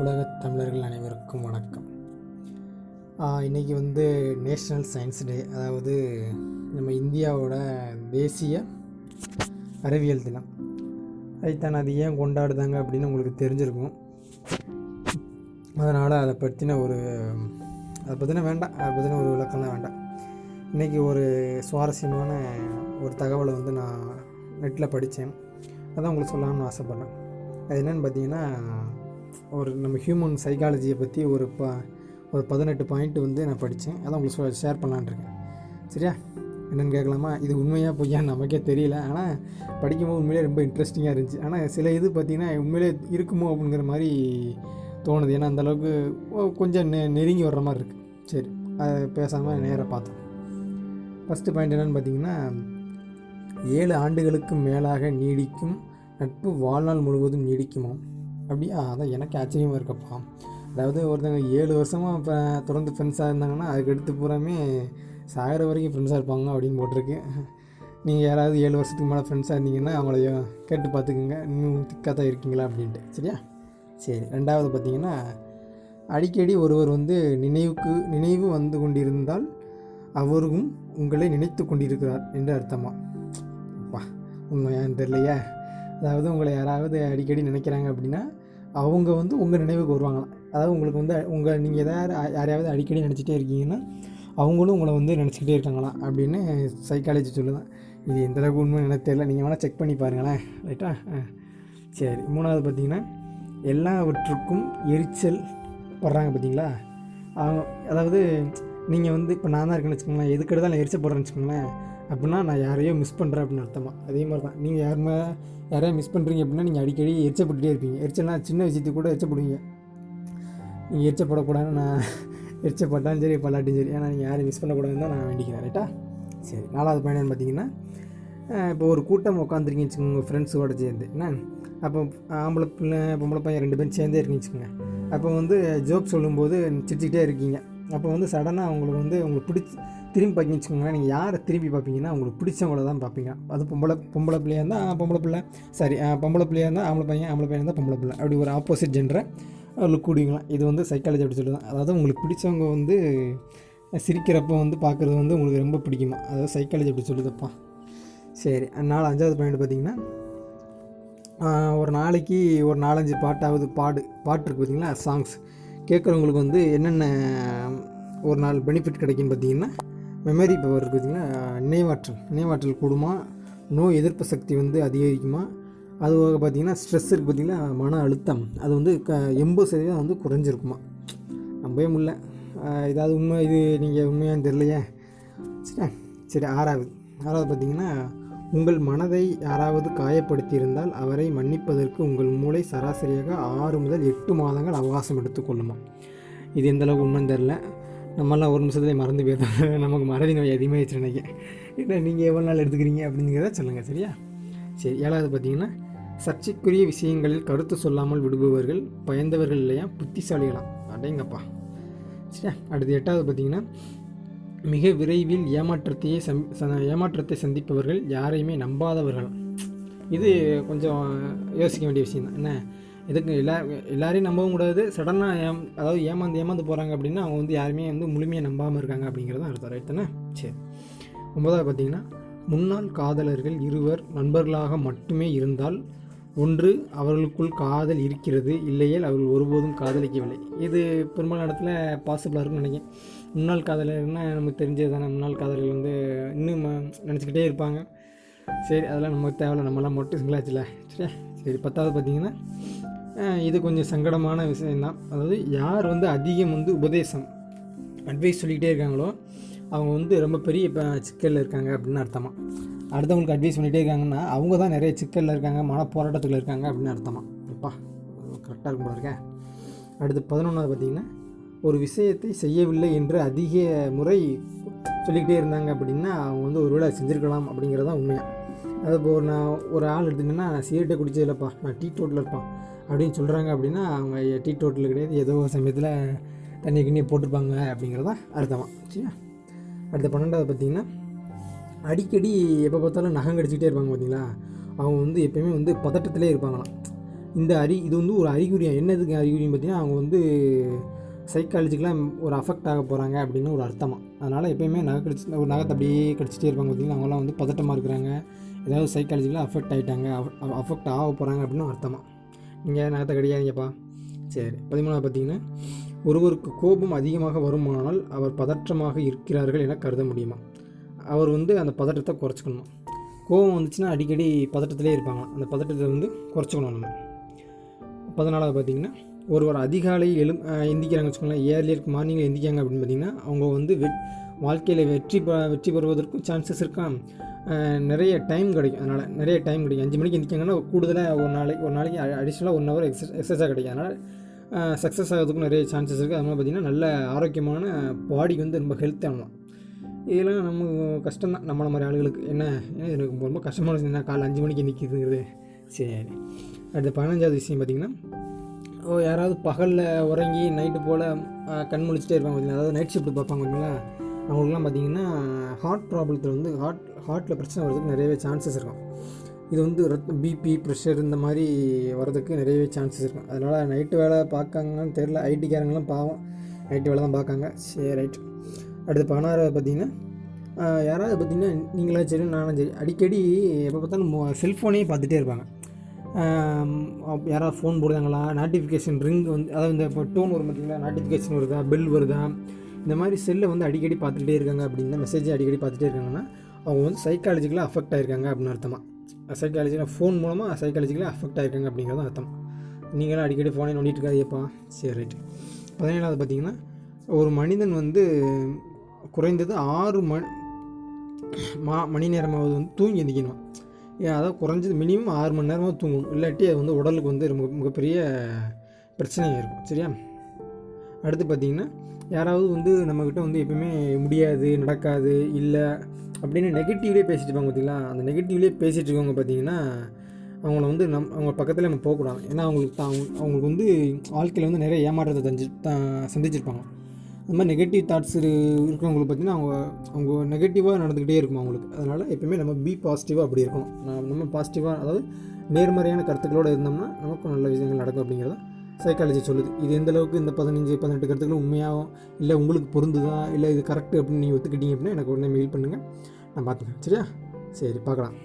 உலகத் தமிழர்கள் அனைவருக்கும் வணக்கம். இன்றைக்கி வந்து நேஷ்னல் சயின்ஸ் டே அதாவது நம்ம இந்தியாவோட தேசிய அறிவியல் தினம். அதுதான் அது ஏன் கொண்டாடுதாங்க அப்படின்னு உங்களுக்கு தெரிஞ்சிருக்கும். அதனால் அதை பற்றின ஒரு அதை பற்றின வேண்டாம் அதை பற்றின ஒரு விளக்கம்லாம் வேண்டாம். இன்றைக்கி ஒரு சுவாரஸ்யமான ஒரு தகவலை வந்து நான் நெட்டில் படித்தேன். அதான் உங்களுக்கு சொல்லலாம்னு ஆசைப்பட்றேன். அது என்னென்னு பார்த்தீங்கன்னா ஒரு நம்ம ஹியூமன் சைக்காலஜியை பற்றி ஒரு ப ஒரு பதினெட்டு பாயிண்ட் வந்து நான் படித்தேன் அதான் உங்களுக்கு ஷேர் பண்ணலான்னு இருக்கேன். சரியா? என்னென்னு கேட்கலாமா? இது உண்மையாக பொய்யா? நமக்கே தெரியல. ஆனால் படிக்கும்போது உண்மையிலே ரொம்ப இன்ட்ரெஸ்டிங்காக இருந்துச்சு. ஆனால் சில இது பார்த்திங்கன்னா உண்மையிலே இருக்குமோ அப்படிங்கிற மாதிரி தோணுது. ஏன்னா அந்தளவுக்கு கொஞ்சம் நெ நெருங்கி வர்ற மாதிரி இருக்குது சரி அதை பேசாமல் நேராக பார்த்தோம் ஃபஸ்ட்டு பாயிண்ட் என்னென்னு பார்த்தீங்கன்னா ஏழு ஆண்டுகளுக்கு மேலாக நீடிக்கும் நட்பு வாழ்நாள் முழுவதும் நீடிக்குமா அப்படியா அதான் எனக்கு ஆச்சரியமாக இருக்கப்பா. அதாவது ஒருத்தவங்க ஏழு வருஷமாக இப்போ தொடர்ந்து ஃப்ரெண்ட்ஸாக இருந்தாங்கன்னா அதுக்கு அடுத்து பூராமே சாகிற வரைக்கும் ஃப்ரெண்ட்ஸாக இருப்பாங்க அப்படின்னு போட்டிருக்கு. நீங்கள் யாராவது ஏழு வருஷத்துக்கு மேலே ஃப்ரெண்ட்ஸாக இருந்தீங்கன்னா அவங்கள கேட்டு பார்த்துக்குங்க. இன்னும் திக்காக தான் இருக்கீங்களா அப்படின்ட்டு. சரியா? சரி ரெண்டாவது பார்த்தீங்கன்னா அடிக்கடி ஒருவர் வந்து நினைவுக்கு நினைவு வந்து கொண்டிருந்தால் அவரும் உங்களை நினைத்து கொண்டிருக்கிறார் என்று அர்த்தமா? அப்பா உண்மையான்னு தெரியலையே. அதாவது உங்களை யாராவது அடிக்கடி நினைக்கிறாங்க அப்படின்னா அவங்க வந்து உங்கள் நினைவுக்கு வருவாங்களாம். அதாவது உங்களுக்கு வந்து உங்கள் நீங்கள் எதாவது யாரையாவது அடிக்கடி நினச்சிட்டே இருக்கீங்கன்னா அவங்களும் உங்களை வந்து நினச்சிக்கிட்டே இருக்காங்களாம் அப்படின்னு சைக்காலஜி சொல்லுதான். இது எந்தளவுக்கு உண்மை எனக்கு தெரியல. நீங்கள் வேணால் செக் பண்ணி பாருங்களேன். ரைட்டா சரி மூணாவது பார்த்தீங்கன்னா எல்லாவற்றுக்கும் எரிச்சல் படுறாங்க பார்த்தீங்களா? அவங்க அதாவது நீங்கள் வந்து இப்போ நான் தான் இருக்கேன்னு வச்சுக்கோங்களேன். எதுக்கு எடுத்தாலும் எரிச்சல் போடுறேன்னு வச்சுக்கோங்களேன். அப்படின்னா நான் யாரையோ மிஸ் பண்ணுறேன் அப்படின்னு அர்த்தமாக அதே மாதிரி தான் நீங்கள் யாருமே யாரையா மிஸ் பண்ணுறீங்க அப்படின்னா நீங்கள் அடிக்கடி எரிச்சப்பட்டுட்டே இருப்பீங்க. எரிச்சல்னா சின்ன விஷயத்துக்கு கூட எரிச்சப்படுவீங்க. நீங்கள் எரிச்சப்படக்கூடாதுன்னு நான் எரிச்சப்பட்டாலும் சரி பல்லாட்டியும் சரி. ஏன்னா நீங்கள் யாரையும் மிஸ் பண்ணக்கூடாதுன்னு தான் நான் வேண்டிக்கிறேன். ரைட்டா சரி. நாலாவது பயணம்னு பார்த்தீங்கன்னா இப்போ ஒரு கூட்டம் உட்காந்துருக்கீங்க வச்சுக்கோங்க உங்கள் ஃப்ரெண்ட்ஸோட சேர்ந்து. என்ன? அப்போ ஆம்பளை பிள்ளை பொம்பளை பையன் ரெண்டு பேரும் சேர்ந்தே இருக்கீங்க வச்சுக்கோங்க. அப்போ வந்து ஜோக் சொல்லும்போது சிரிச்சுக்கிட்டே இருக்கீங்க. அப்போ வந்து சடனாக அவங்களுக்கு வந்து உங்களுக்கு பிடிச்சி திரும்பி பார்க்க வச்சுக்கோங்களேன் நீங்கள் யாரை திரும்பி பார்ப்பீங்கன்னா உங்களுக்கு பிடிச்சவங்கள தான் பார்ப்பீங்க. அது பொம்பளை பொம்பளை பிள்ளையாக இருந்தால் பொம்பளை பிள்ளை. சாரி பொம்பளை பிள்ளையாக இருந்தால் ஆம்பளை பையன் ஆம்பளை பையன் இருந்தால் பொம்பளை பிள்ளை. அப்படி ஒரு ஆப்போசிட் ஜென்டரை லுக் கூடிங்களா இது வந்து சைக்காலஜி அப்படி சொல்லுதான் அதாவது உங்களுக்கு பிடிச்சவங்க வந்து சிரிக்கிறப்போ வந்து பார்க்குறது வந்து உங்களுக்கு ரொம்ப பிடிக்குமா? அதாவது சைக்காலஜி அப்படி சொல்லுதப்பா. சரி நாலு அஞ்சாவது பாயிண்ட் பார்த்தீங்கன்னா ஒரு நாளைக்கு ஒரு நாலஞ்சு பாட்டாவது பாடு பாட்டு இருக்குது பார்த்தீங்களா? சாங்ஸ் கேட்குறவங்களுக்கு வந்து என்னென்ன ஒரு நாள் பெனிஃபிட் கிடைக்குன்னு பார்த்தீங்கன்னா மெமரி பவர் இருக்குது பார்த்தீங்கன்னா நினைவாற்றல். நினைவாற்றல் கூடுமா? நோய் எதிர்ப்பு சக்தி வந்து அதிகரிக்குமா? அது பார்த்திங்கன்னா ஸ்ட்ரெஸ் இருக்குது பார்த்திங்கன்னா மன அழுத்தம். அது வந்து க எண்பது சதவீதம் வந்து குறைஞ்சிருக்குமா? நம்பவே முடியல. ஏதாவது உண்மை இது நீங்கள் உண்மையான்னு தெரியலையே. சரி சரி ஆறாவது. ஆறாவது பார்த்திங்கன்னா உங்கள் மனதை யாராவது காயப்படுத்தியிருந்தால் அவரை மன்னிப்பதற்கு உங்கள் மூளை சராசரியாக ஆறு முதல் எட்டு மாதங்கள் அவகாசம் எடுத்துக்கொள்ளுமா இது எந்தளவுக்கு உண்மைன்னு தெரில நம்மளாம் ஒரு நிமிஷத்துலேயே மறந்து போயிருந்தோம் நமக்கு மறதி நோய் அதிகமாகிடுச்சு நினைக்கிறேன். என்ன நீங்கள் எவ்வளோ நாள் எடுத்துக்கிறீங்க அப்படிங்கிறத சொல்லுங்கள் சரியா? சரி ஏழாவது பார்த்தீங்கன்னா சர்ச்சைக்குரிய விஷயங்களில் கருத்து சொல்லாமல் விடுபவர்கள் பயந்தவர்கள் இல்லையா? புத்திசாலிகளாம் அடேங்கப்பா. சரியா? அடுத்து எட்டாவது பார்த்தீங்கன்னா மிக விரைவில் ஏமாற்றத்தையே சம் ஏமாற்றத்தை சந்திப்பவர்கள் யாரையுமே நம்பாதவர்கள். இது கொஞ்சம் யோசிக்க வேண்டிய விஷயம் தான். என்ன? எதுக்கு எல்லா எல்லாரையும் நம்பவும் கூடாது. சடனாக ஏம் அதாவது ஏமாந்து ஏமாந்து போகிறாங்க அப்படின்னா அவங்க வந்து யாருமே வந்து முழுமையாக நம்பாமல் இருக்காங்க அப்படிங்கிறது தான் அர்த்தம். ரைட் தானே? சரி. ஒன்பதாவது பார்த்தீங்கன்னா முன்னாள் காதலர்கள் இருவர் நண்பர்களாக மட்டுமே இருந்தால் ஒன்று அவர்களுக்குள் காதல் இருக்கிறது இல்லையேல் அவர்கள் ஒருபோதும் காதலிக்கவில்லை. இது பெரும்பாலான இடத்துல பாசிபிளாக இருக்குன்னு நினைக்கிறேன். முன்னாள் காதலர்னால் நமக்கு தெரிஞ்சது தானே முன்னாள் காதலர்கள் வந்து இன்னும் நினச்சிக்கிட்டே இருப்பாங்க. சரி அதெல்லாம் நமக்கு தேவையில்ல நம்மளாம் மட்டும் சிங்களாச்சுல சரியா சரி பத்தாவது பார்த்தீங்கன்னா இது கொஞ்சம் சங்கடமான விஷயந்தான் அதாவது யார் வந்து அதிகம் வந்து உபதேசம் அட்வைஸ் சொல்லிக்கிட்டே இருக்காங்களோ அவங்க வந்து ரொம்ப பெரிய இப்போ சிக்கலில் இருக்காங்க அப்படின்னு அர்த்தமாக அடுத்தவங்களுக்கு அட்வைஸ் பண்ணிகிட்டே இருக்காங்கன்னா அவங்க தான் நிறைய சிக்கலில் இருக்காங்க மன போராட்டத்தில் இருக்காங்க அப்படின்னு அர்த்தமாக அப்பா கரெக்டாக இருக்கும் போல இருக்கேன் அடுத்து பதினொன்றாவது பார்த்திங்கன்னா ஒரு விஷயத்தை செய்யவில்லை என்று அதிக முறை சொல்லிக்கிட்டே இருந்தாங்க அப்படின்னா அவங்க வந்து ஒரு வேளை செஞ்சுருக்கலாம் அப்படிங்கிறதான் உண்மையாக அது இப்போ ஒரு நான் ஒரு ஆள் எடுத்துக்கிட்டேன்னா நான் சிகரெட்டை குடிச்சதில்லப்பா நான் டீ டோட்டில் இருப்பான் அப்படின்னு சொல்கிறாங்க அப்படின்னா அவங்க டீ டோட்டில் கிடையாது ஏதோ ஒரு சமயத்தில் தண்ணி கிண்ணி போட்டிருப்பாங்க அப்படிங்கிறதான் அர்த்தமாக சரியா? அடுத்த பன்னெண்டாவது பார்த்திங்கன்னா அடிக்கடி எப்போ பார்த்தாலும் நகம் கடிச்சிக்கிட்டே இருப்பாங்க பார்த்தீங்களா? அவங்க வந்து எப்பயுமே வந்து பதட்டத்திலே இருப்பாங்களாம். இந்த அறி இது வந்து ஒரு அறிகுறியாக என்னதுக்கு அறிகுறின்னு பார்த்தீங்கன்னா அவங்க வந்து சைக்காலஜிக்கெலாம் ஒரு அஃபெக்ட் ஆக போகிறாங்க அப்படின்னு ஒரு அர்த்தமாக அதனால் எப்பயுமே நகை கடிச்சு ஒரு நகத்தை அப்படியே கடிச்சிட்டே இருப்பாங்க பார்த்தீங்கன்னா அவங்களாம் வந்து பதட்டமாக இருக்கிறாங்க. ஏதாவது சைக்காலஜிக்கலாக அஃபெக்ட் ஆகிட்டாங்க அஃபெக்ட் ஆக போகிறாங்க அப்படின்னு அர்த்தமாக நீங்கள் நகத்தை கடிக்காதீங்கப்பா. சரி பதிமூணாவது பார்த்தீங்கன்னா ஒருவருக்கு கோபம் அதிகமாக வருமானால் அவர் பதற்றமாக இருக்கிறார்கள் என கருத முடியுமா? அவர் வந்து அந்த பதட்டத்தை குறைச்சிக்கணும். கோபம் வந்துச்சுன்னா அடிக்கடி பதட்டத்திலே இருப்பாங்க. அந்த பதட்டத்தை வந்து குறைச்சிக்கணும் நம்ம. பதினாலாவது பார்த்தீங்கன்னா ஒருவர் அதிகாலை எழு அஹ் எந்திக்கிறாங்கன்னு வச்சுக்கோங்களேன் ஏர்லியர் மார்னிங்கில் எந்திக்காங்க அப்படின்னு பார்த்தீங்கன்னா அவங்க வந்து வெ வாழ்க்கையில் வெற்றி பெ வெற்றி பெறுவதற்கும் சான்சஸ் இருக்கான் நிறைய டைம் கிடைக்கும். அதனால் நிறைய டைம் கிடைக்கும். அஞ்சு மணிக்கு எந்திக்காங்கன்னா கூடுதலாக ஒரு நாளைக்கு ஒரு நாளைக்கு அடிஷ்னலாக ஒன் ஹவர் எக்ஸஸ் எக்ஸஸாக கிடைக்கும். அதனால் சக்ஸஸ் ஆகிறதுக்கும் நிறைய சான்சஸ் இருக்குது அதனால் பார்த்திங்கன்னா நல்ல ஆரோக்கியமான பாடிக்கு வந்து ரொம்ப ஹெல்த்தாகணும் இதெல்லாம் நம்ம கஷ்டம் தான். நம்மள மாதிரி ஆளுகளுக்கு என்ன எனக்கு ரொம்ப கஷ்டமான விஷயம் காலை அஞ்சு மணிக்கு நிற்கிதுங்கிறது சரி. அடுத்த பதினஞ்சாவது விஷயம் பார்த்திங்கன்னா ஓ யாராவது பகலில் உறங்கி நைட்டு போல் கண் முழிச்சிட்டே இருப்பாங்க பார்த்திங்கன்னா அதாவது நைட் ஷிஃப்ட் பார்ப்பாங்க அவங்களுக்குலாம் பார்த்தீங்கன்னா ஹார்ட் ப்ராப்ளத்தில் வந்து ஹார்ட் ஹார்ட்டில் பிரச்சனை வர்றதுக்கு நிறையவே சான்சஸ் இருக்கும். இது வந்து ரத்த பிபி ப்ரெஷர் இந்த மாதிரி வர்றதுக்கு நிறையவே சான்சஸ் இருக்கும் அதனால் நைட்டு வேலை பார்க்காங்கன்னு தெரில ஐடிக்காரங்களாம் பாவம். நைட்டு வேலை தான் பார்க்காங்க சரி ரைட் அடுத்து பதினாறாவது பார்த்தீங்கன்னா யாராவது பார்த்தீங்கன்னா நீங்களா சரி நானும் சரி அடிக்கடி எப்போ பார்த்தாலும் செல்ஃபோனே பார்த்துட்டே இருப்பாங்க. யாராவது ஃபோன் போடுறாங்களா? நோட்டிஃபிகேஷன் ரிங் வந்து அதாவது இந்த இப்போ டோன் வரும் பார்த்தீங்களா? நோட்டிஃபிகேஷன் வருதா? பெல் வருதா? இந்த மாதிரி செல்லை வந்து அடிக்கடி பார்த்துட்டே இருக்காங்க அப்படின்னா மெசேஜை அடிக்கடி பார்த்துட்டே இருக்காங்கன்னா அவங்க வந்து சைக்காலஜிக்கலாக அஃபெக்ட் ஆகிருக்காங்க அப்படின்னு அர்த்தமாக சைக்காலஜிக்கலாக ஃபோன் மூலமாக சைக்காலஜிக்கலாக அஃபெக்ட் ஆகிருக்காங்க அப்படிங்கிறது அர்த்தம். நீங்களும் அடிக்கடி ஃபோனை நோண்டிட்டு இருக்காதியப்பா சரி ரைட் பதினேழாவது பார்த்தீங்கன்னா ஒரு மனிதன் வந்து குறைந்தது ஆறு மணி மா மணி நேரமாவது வந்து தூங்கி எந்திக்கணும். ஏன் அதாவது குறைஞ்சது மினிமம் ஆறு மணி நேரமாக தூங்கணும். இல்லாட்டி அது வந்து உடலுக்கு வந்து ரொம்ப மிகப்பெரிய பிரச்சனையாக இருக்கும். சரியா? அடுத்து பார்த்திங்கன்னா யாராவது வந்து நம்மக்கிட்ட வந்து எப்பவுமே முடியாது நடக்காது இல்லை அப்படின்னு நெகட்டிவ்லேயே பேசிட்டு இருப்பாங்க பார்த்தீங்களா? அந்த நெகட்டிவ்லேயே பேசிகிட்டு இருக்கவங்க பார்த்தீங்கன்னா அவங்கள வந்து நம் அவங்க பக்கத்தில் நம்ம போகக்கூடாது. ஏன்னா அவங்களுக்கு தான் அவங்களுக்கு வந்து வாழ்க்கையில் வந்து நிறைய ஏமாற்றத்தை தஞ்சு தான் சந்திச்சிருப்பாங்க. அந்த மாதிரி நெகட்டிவ் தாட்ஸ் இருக்கிறவங்களுக்கு பார்த்தீங்கன்னா அவங்க அவங்க நெகட்டிவாக நடந்துக்கிட்டே இருக்கும் அவங்களுக்கு. அதனால் எப்பயுமே நம்ம பி பாசிட்டிவாக அப்படி இருக்கணும். நம்ம பாசிட்டிவாக அதாவது நேர்மறையான கருத்துக்களோடு இருந்தோம்னா நமக்கும் நல்ல விஷயங்கள் நடக்கும் அப்படிங்கிறத சைக்காலஜி சொல்லுது. இது எந்த அளவுக்கு இந்த பதினஞ்சு பதினெட்டு கருத்துக்களும் உண்மையாகும் இல்லை உங்களுக்கு பொருந்துதா? இல்லை இது கரெக்டு அப்படின்னு நீங்கள் ஒத்துக்கிட்டீங்க அப்படின்னா எனக்கு உடனே மெயில் பண்ணுங்கள் நான் பார்த்துக்கேன் சரியா? சரி பார்க்கலாம்.